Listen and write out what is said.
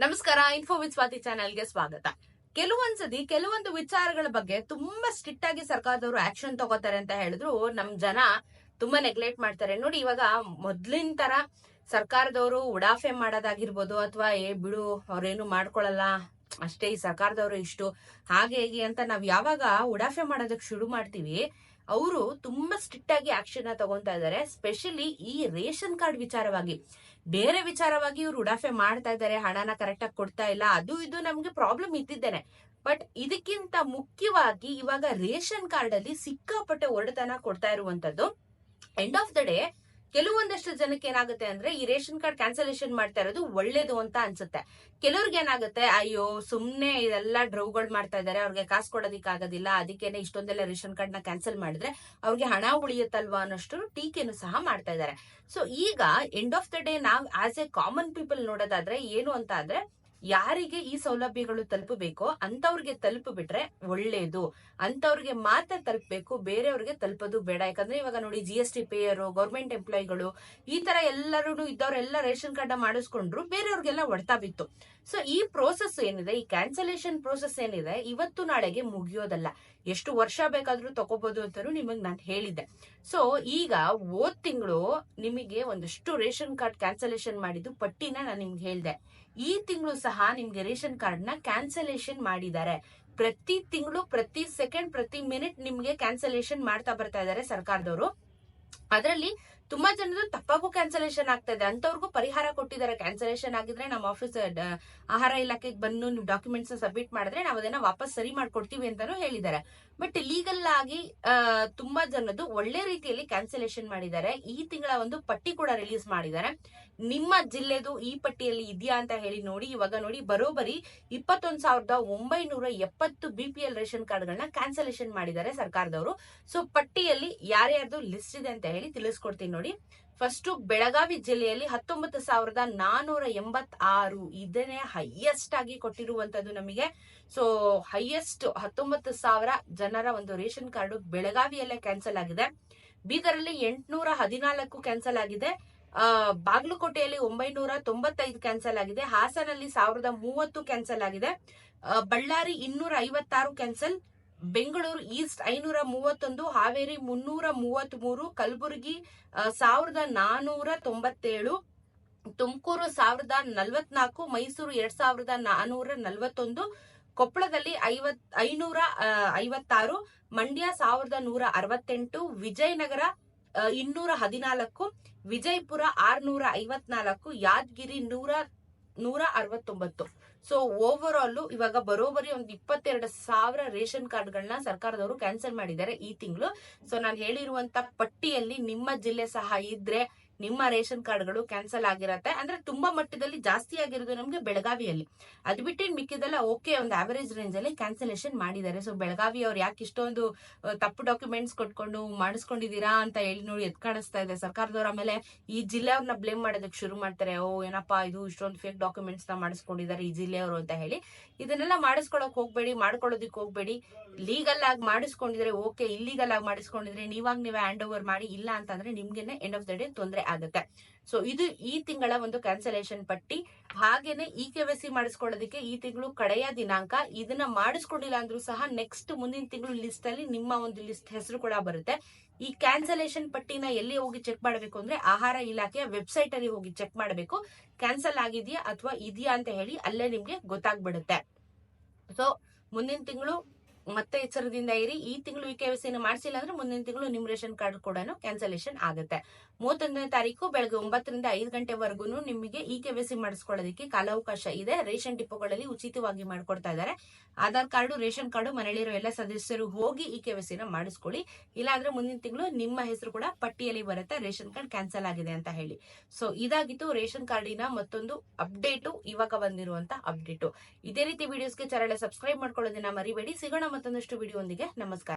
ನಮಸ್ಕಾರ info with Swati ಚಾನೆಲ್ಗೆ ಸ್ವಾಗತ. ಕೆಲವೊಂದ್ಸತಿ ಕೆಲವೊಂದು ವಿಚಾರಗಳ ಬಗ್ಗೆ ತುಂಬಾ ಸ್ಟ್ರಿಕ್ಟ್ ಆಗಿ ಸರ್ಕಾರದವರು ಆಕ್ಷನ್ ತಗೋತಾರೆ ಅಂತ ಹೇಳಿದ್ರು. ನಮ್ ಜನ ತುಂಬಾ ನೆಗ್ಲೆಕ್ಟ್ ಮಾಡ್ತಾರೆ. ನೋಡಿ, ಇವಾಗ ಮೊದ್ಲಿನ ತರ ಸರ್ಕಾರದವರು ಉಡಾಫೆ ಮಾಡೋದಾಗಿರ್ಬೋದು ಅಥವಾ ಏ ಬಿಡು, ಅವ್ರೇನು ಮಾಡ್ಕೊಳಲ್ಲ ಅಷ್ಟೇ ಈ ಸರ್ಕಾರದವರು ಇಷ್ಟು. ಹಾಗೆ ಹೇಗೆ ಅಂತ ನಾವ್ ಯಾವಾಗ ಉಡಾಫೆ ಮಾಡೋದಕ್ಕೆ ಶುರು ಮಾಡ್ತೀವಿ, ಅವರು ತುಂಬಾ ಸ್ಟ್ರಿಕ್ಟ್ ಆಗಿ ಆಕ್ಷನ್ ತಗೊಂತಾ ಇದ್ದಾರೆ ಸ್ಪೆಷಲಿ ಈ ರೇಷನ್ ಕಾರ್ಡ್ ವಿಚಾರವಾಗಿ. ಬೇರೆ ವಿಚಾರವಾಗಿ ಇವ್ರು ಉಡಾಫೆ ಮಾಡ್ತಾ ಇದ್ದಾರೆ ಹಣನ ಕರೆಕ್ಟ್ ಆಗಿ ಕೊಡ್ತಾ ಇಲ್ಲ, ಅದು ಇದು ನಮ್ಗೆ ಪ್ರಾಬ್ಲಮ್ ಇದ್ದಿದ್ದೇನೆ. ಬಟ್ ಇದಕ್ಕಿಂತ ಮುಖ್ಯವಾಗಿ ಇವಾಗ ರೇಷನ್ ಕಾರ್ಡ್ ಅಲ್ಲಿ ಸಿಕ್ಕಾಪಟ್ಟೆ ಒಡೆತನ ಕೊಡ್ತಾ ಇರುವಂತದ್ದು ಎಂಡ್ ಆಫ್ ದ ಡೇ ಕೆಲವೊಂದಷ್ಟು ಜನಕ್ಕೆ ಏನಾಗುತ್ತೆ ಅಂದ್ರೆ ಈ ರೇಷನ್ ಕಾರ್ಡ್ ಕ್ಯಾನ್ಸಲೇಷನ್ ಮಾಡ್ತಾ ಇರೋದು ಒಳ್ಳೇದು ಅಂತ ಅನ್ಸುತ್ತೆ. ಕೆಲವ್ರಿಗೆ ಏನಾಗುತ್ತೆ, ಅಯ್ಯೋ, ಸುಮ್ನೆ ಇದೆಲ್ಲ ಡ್ರೌಗಳು ಮಾಡ್ತಾ ಇದಾರೆ ಅವ್ರಿಗೆ ಕಾಸು ಕೊಡೋದಿಕ್ ಆಗೋದಿಲ್ಲ, ಅದಕ್ಕೇನೆ ಇಷ್ಟೊಂದೆಲ್ಲ ರೇಷನ್ ಕಾರ್ಡ್ನ ಕ್ಯಾನ್ಸಲ್ ಮಾಡಿದ್ರೆ ಅವ್ರಿಗೆ ಹಣ ಉಳಿಯುತ್ತಲ್ವಾ ಅನ್ನೋಷ್ಟು ಟೀಕೆನು ಸಹ ಮಾಡ್ತಾ ಇದ್ದಾರೆ. ಸೊ, ಈಗ ಎಂಡ್ ಆಫ್ ದ ಡೇ ನಾವ್ ಆಸ್ ಎ ಕಾಮನ್ ಪೀಪಲ್ ನೋಡೋದಾದ್ರೆ ಏನು ಅಂತ ಅಂದ್ರೆ ಯಾರಿಗೆ ಈ ಸೌಲಭ್ಯಗಳು ತಲುಪಬೇಕೋ ಅಂತವ್ರಿಗೆ ತಲುಪಿಬಿಟ್ರೆ ಒಳ್ಳೇದು. ಅಂತವ್ರಿಗೆ ಮಾತ್ರ ತಲುಪಬೇಕು, ಬೇರೆಯವ್ರಿಗೆ ತಲುಪೋದು ಬೇಡ. ಯಾಕಂದ್ರೆ ಇವಾಗ ನೋಡಿ G S T payer government ಎಂಪ್ಲಾಯಿಗಳು ಈ ತರ ಎಲ್ಲರೂ ಇದ್ದವರೆಲ್ಲ ರೇಷನ್ ಕಾರ್ಡ್ ಮಾಡಿಸ್ಕೊಂಡ್ರು ಬೇರೆಯವ್ರಿಗೆಲ್ಲ ಹೊಡ್ತಾ ಬಿತ್ತು. ಸೊ ಈ ಪ್ರೋಸೆಸ್ ಏನಿದೆ, ಈ ಕ್ಯಾನ್ಸಲೇಷನ್ ಪ್ರೋಸೆಸ್ ಏನಿದೆ, ಇವತ್ತು ನಾಳೆಗೆ ಮುಗಿಯೋದಲ್ಲ. ಎಷ್ಟು ವರ್ಷ ಬೇಕಾದ್ರೂ ತಗೋಬಹುದು ಅಂತಾನು ನಿಮಗ್ ನಾನು ಹೇಳಿದ್ದೆ. ಸೊ ಈಗ ಓದ್ ತಿಂಗಳು ನಿಮಗೆ ಒಂದಷ್ಟು ರೇಷನ್ ಕಾರ್ಡ್ ಕ್ಯಾನ್ಸಲೇಷನ್ ಮಾಡಿದ್ದು ಪಟ್ಟಿನ ನಾನು ನಿಮ್ಗೆ ಹೇಳ್ದೆ. ಈ ತಿಂಗಳು ಸಹ ನಿಮ್ಗೆ ರೇಷನ್ ಕಾರ್ಡ್ನ ಕ್ಯಾನ್ಸಲೇಷನ್ ಮಾಡಿದ್ದಾರೆ. ಪ್ರತಿ ತಿಂಗಳು, ಪ್ರತಿ ಸೆಕೆಂಡ್ ಪ್ರತಿ ಮಿನಿಟ್ ನಿಮ್ಗೆ ಕ್ಯಾನ್ಸಲೇಷನ್ ಮಾಡ್ತಾ ಬರ್ತಾ ಇದ್ದಾರೆ ಸರ್ಕಾರದವರು. ಅದರಲ್ಲಿ ತುಂಬಾ ಜನರು ತಪ್ಪಾಗೂ ಕ್ಯಾನ್ಸಲೇಷನ್ ಆಗ್ತಾ ಇದೆ ಅಂತವ್ರಿಗೂ ಪರಿಹಾರ ಕೊಟ್ಟಿದ್ದಾರೆ. ಕ್ಯಾನ್ಸಲೇಷನ್ ಆಗಿದ್ರೆ ನಮ್ಮ ಆಫೀಸ್ ಆಹಾರ ಇಲಾಖೆಗೆ ಬಂದು ನೀವು ಡಾಕ್ಯುಮೆಂಟ್ಸ್ ಸಬ್ಮಿಟ್ ಮಾಡಿದ್ರೆ ನಾವು ಅದನ್ನ ವಾಪಸ್ ಸರಿ ಮಾಡ್ಕೊಡ್ತೀವಿ ಅಂತಾನು ಹೇಳಿದ್ದಾರೆ. ಬಟ್ ಲೀಗಲ್ ಆಗಿ ತುಂಬಾ ಜನದ್ದು ಒಳ್ಳೆ ರೀತಿಯಲ್ಲಿ ಕ್ಯಾನ್ಸಲೇಷನ್ ಮಾಡಿದ್ದಾರೆ. ಈ ತಿಂಗಳ ಒಂದು ಪಟ್ಟಿ ಕೂಡ ರಿಲೀಸ್ ಮಾಡಿದ್ದಾರೆ. ನಿಮ್ಮ ಜಿಲ್ಲೆದು ಈ ಪಟ್ಟಿಯಲ್ಲಿ ಇದೆಯಾ ಅಂತ ಹೇಳಿ ನೋಡಿ, ಇವಾಗ ನೋಡಿ, ಬರೋಬರಿ ಇಪ್ಪತ್ತೊಂದ್ ಸಾವಿರದ ಒಂಬೈನೂರ ಎಪ್ಪತ್ತು ಬಿ ಪಿ ಎಲ್ ರೇಷನ್ ಕಾರ್ಡ್ಗಳನ್ನ ಕ್ಯಾನ್ಸಲೇಷನ್ ಮಾಡಿದ್ದಾರೆ ಸರ್ಕಾರದವರು. ಸೊ ಪಟ್ಟಿಯಲ್ಲಿ ಯಾರ್ಯಾರ್ದು ಲಿಸ್ಟ್ ಇದೆ ಅಂತ ಹೇಳಿ ತಿಳಿಸ್ಕೊಡ್ತೀನಿ ನೋಡಿ. ಫಸ್ಟ್ ಬೆಳಗಾವಿ ಜಿಲ್ಲೆಯಲ್ಲಿ ಹತ್ತೊಂಬತ್ತು ಸಾವಿರದ ನಾನೂರ ಎಂಬತ್ತಾರು ಇದನ್ನೇ ಹೈಯೆಸ್ಟ್ ಆಗಿ ಕೊಟ್ಟಿರುವಂತದ್ದು ನಮಗೆ. ಸೊ ಹೈಯೆಸ್ಟ್ ಹತ್ತೊಂಬತ್ತು ಸಾವಿರ ಜನರ ಒಂದು ರೇಷನ್ ಕಾರ್ಡ್ ಬೆಳಗಾವಿಯಲ್ಲೇ ಕ್ಯಾನ್ಸಲ್ ಆಗಿದೆ. ಬೀದರಲ್ಲಿ ಎಂಟುನೂರ ಹದಿನಾಲ್ಕು ಕ್ಯಾನ್ಸಲ್ ಆಗಿದೆ. ಬಾಗಲಕೋಟೆಯಲ್ಲಿ ಒಂಬೈನೂರ ತೊಂಬತ್ತೈದು ಕ್ಯಾನ್ಸಲ್ ಆಗಿದೆ. ಹಾಸನಲ್ಲಿ ಸಾವಿರದ ಮೂವತ್ತು ಕ್ಯಾನ್ಸಲ್ ಆಗಿದೆ. ಬಳ್ಳಾರಿ ಇನ್ನೂರ ಐವತ್ತಾರು ಕ್ಯಾನ್ಸಲ್ ಬೆಂಗಳೂರು ಈಸ್ಟ್ ಐನೂರ ಮೂವತ್ತೊಂದು, ಹಾವೇರಿ ಮುನ್ನೂರ ಮೂವತ್ತ್ ಮೂರು ಕಲಬುರಗಿ ಸಾವಿರದ ನಾನೂರ ತೊಂಬತ್ತೇಳು, ತುಮಕೂರು ಸಾವಿರದ ನಲವತ್ನಾಲ್ಕು, ಮೈಸೂರು ಎರಡ್ ಸಾವಿರದ ನಾನೂರ ನಲವತ್ತೊಂದು, ಕೊಪ್ಪಳದಲ್ಲಿ ಐವತ್, ಐನೂರ ಐವತ್ತಾರು, ಮಂಡ್ಯ ಸಾವಿರದ ನೂರ ಅರವತ್ತೆಂಟು, ವಿಜಯನಗರ ಇನ್ನೂರ ಹದಿನಾಲ್ಕು, ವಿಜಯಪುರ ಆರ್ನೂರ ಐವತ್ನಾಲ್ಕು, ಯಾದಗಿರಿ ನೂರ ನೂರ ಅರವತ್ತೊಂಬತ್ತು. ಸೊ ಓವರ್ ಆಲ್ ಇವಾಗ ಬರೋಬರಿ ಒಂದು ಇಪ್ಪತ್ತೆರಡು ಸಾವಿರ ರೇಷನ್ ಕಾರ್ಡ್ಗಳನ್ನ ಸರ್ಕಾರದವರು ಕ್ಯಾನ್ಸಲ್ ಮಾಡಿದ್ದಾರೆ ಈ ತಿಂಗಳು. ಸೊ ನಾನು ಹೇಳಿರುವಂತ ಪಟ್ಟಿಯಲ್ಲಿ ನಿಮ್ಮ ಜಿಲ್ಲೆ ಸಹ ಇದ್ರೆ ನಿಮ್ಮ ರೇಷನ್ ಕಾರ್ಡ್ಗಳು ಕ್ಯಾನ್ಸಲ್ ಆಗಿರತ್ತೆ. ಅಂದ್ರೆ ತುಂಬಾ ಮಟ್ಟದಲ್ಲಿ ಜಾಸ್ತಿ ಆಗಿರೋದು ನಮ್ಗೆ ಬೆಳಗಾವಿಯಲ್ಲಿ. ಅದು ಬಿಟ್ಟು ಮಿಕ್ಕಿದೆಲ್ಲ ಓಕೆ, ಒಂದು ಆವರೇಜ್ ರೇಂಜ್ ಅಲ್ಲಿ ಕ್ಯಾನ್ಸಲೇಷನ್ ಮಾಡಿದ್ದಾರೆ. ಸೊ ಬೆಳಗಾವಿ ಅವ್ರು ಯಾಕೆ ಇಷ್ಟೊಂದು ತಪ್ಪು ಡಾಕ್ಯುಮೆಂಟ್ಸ್ ಕೊಟ್ಕೊಂಡು ಮಾಡಿಸ್ಕೊಂಡಿದ್ದೀರಾ ಅಂತ ಹೇಳಿ ನೋಡಿ ಎದ್ ಕಾಣಿಸ್ತಾ ಇದೆ. ಸರ್ಕಾರದವ್ರ ಆಮೇಲೆ ಈ ಜಿಲ್ಲೆಯವ್ರನ್ನ ಬ್ಲೇಮ್ ಮಾಡೋದಕ್ಕೆ ಶುರು ಮಾಡ್ತಾರೆ. ಓ, ಏನಪ್ಪಾ ಇದು ಇಷ್ಟೊಂದು ಫೇಕ್ ಡಾಕ್ಯುಮೆಂಟ್ಸ್ನ ಮಾಡಿಸ್ಕೊಂಡಿದ್ದಾರೆ ಈ ಜಿಲ್ಲೆಯವರು ಅಂತ ಹೇಳಿ. ಇದನ್ನೆಲ್ಲ ಮಾಡಿಸ್ಕೊಳಕ್ ಹೋಗ್ಬೇಡಿ, ಮಾಡ್ಕೊಳ್ಳೋದಿಕ್ ಹೋಗ್ಬೇಡಿ. ಲೀಗಲ್ ಆಗಿ ಮಾಡಿಸ್ಕೊಂಡಿದ್ರೆ ಓಕೆ ಇಲ್ಲಿಗಲ್ ಆಗಿ ಮಾಡಿಸ್ಕೊಂಡಿದ್ರೆ ನೀವಾಗ ನೀವೇ ಹ್ಯಾಂಡ್ ಓವರ್ ಮಾಡಿ. ಇಲ್ಲ ಅಂತಂದ್ರೆ ನಿಮ್ಗೆನೆ ಎಂಡ್ ಆಫ್ ದ ಡೇ ತೊಂದರೆ ಆಗುತ್ತೆ. ಸೊ ಇದು ಈ ತಿಂಗಳ ಒಂದು ಕ್ಯಾನ್ಸಲೇಷನ್ ಪಟ್ಟಿ. ಹಾಗೇನೆ ಇ ಕೆ ಸಿ ಮಾಡಿಸ್ಕೊಳ್ಳೋದಕ್ಕೆ ಈ ತಿಂಗಳು ಕಡೆಯ ದಿನಾಂಕ. ಇದನ್ನ ಮಾಡಿಸ್ಕೊಂಡಿಲ್ಲ ಅಂದ್ರೂ ಸಹ ನೆಕ್ಸ್ಟ್ ಮುಂದಿನ ತಿಂಗಳು ಲಿಸ್ಟ್ ಅಲ್ಲಿ ನಿಮ್ಮ ಒಂದು ಲಿಸ್ಟ್ ಹೆಸರು ಕೂಡ ಬರುತ್ತೆ. ಈ ಕ್ಯಾನ್ಸಲೇಷನ್ ಪಟ್ಟಿನ ಎಲ್ಲಿ ಹೋಗಿ ಚೆಕ್ ಮಾಡಬೇಕು ಅಂದ್ರೆ ಆಹಾರ ಇಲಾಖೆಯ ವೆಬ್ಸೈಟ್ ಅಲ್ಲಿ ಹೋಗಿ ಚೆಕ್ ಮಾಡಬೇಕು. ಕ್ಯಾನ್ಸಲ್ ಆಗಿದೆಯಾ ಅಥವಾ ಇದೆಯಾ ಅಂತ ಹೇಳಿ ಅಲ್ಲೇ ನಿಮ್ಗೆ ಗೊತ್ತಾಗ್ಬಿಡುತ್ತೆ. ಸೊ ಮುಂದಿನ ತಿಂಗಳು ಮತ್ತೆ ಎಚ್ಚರದಿಂದ ಇರಿ. ಈ ತಿಂಗಳು ವಿ ಕೆ ಮಾಡಿಸಿಲ್ಲ ಅಂದ್ರೆ ಮುಂದಿನ ತಿಂಗಳು ನಿಮ್ ರೇಷನ್ ಕಾರ್ಡ್ ಕೂಡ ಕ್ಯಾನ್ಸಲೇಷನ್ ಆಗುತ್ತೆ. ಮೂವತ್ತೊಂದನೇ ತಾರೀಕು ಬೆಳಗ್ಗೆ ಒಂಬತ್ತರಿಂದ ಐದು ಗಂಟೆವರೆಗೂ ನಿಮಗೆ ಇ ಕೆ ಸಿ ಮಾಡಿಸ್ಕೊಳ್ಳೋದಕ್ಕೆ ಕಾಲಾವಕಾಶ ಇದೆ. ರೇಷನ್ ಡಿಪೋಗಳಲ್ಲಿ ಉಚಿತವಾಗಿ ಮಾಡ್ಕೊಡ್ತಾ ಇದ್ದಾರೆ. ಆಧಾರ್ ಕಾರ್ಡು, ರೇಷನ್ ಕಾರ್ಡು ಮನೆಯಲ್ಲಿರೋ ಎಲ್ಲ ಸದಸ್ಯರು ಹೋಗಿ ಇ ಕೆ ಸಿನ ಮಾಡಿಸ್ಕೊಳ್ಳಿ. ಇಲ್ಲಾಂದ್ರೆ ಮುಂದಿನ ತಿಂಗಳು ನಿಮ್ಮ ಹೆಸರು ಕೂಡ ಪಟ್ಟಿಯಲ್ಲಿ ಬರುತ್ತೆ. ರೇಷನ್ ಕಾರ್ಡ್ ಕ್ಯಾನ್ಸಲ್ ಆಗಿದೆ ಅಂತ ಹೇಳಿ. ಸೊ ಇದಾಗಿತ್ತು ರೇಷನ್ ಕಾರ್ಡಿನ ಮತ್ತೊಂದು ಅಪ್ಡೇಟು. ಇವಾಗ ಬಂದಿರುವಂತ ಅಪ್ಡೇಟು. ಇದೇ ರೀತಿ ವಿಡಿಯೋಸ್ಗೆ ಚಾನಲ್ ಸಬ್ಸ್ಕ್ರೈಬ್ ಮಾಡ್ಕೊಳ್ಳೋದನ್ನ ಮರಿಬೇಡಿ. ಸಿಗೋಣ ಮತ್ತೊಂದಷ್ಟು ವಿಡಿಯೋ ನಮಸ್ಕಾರ.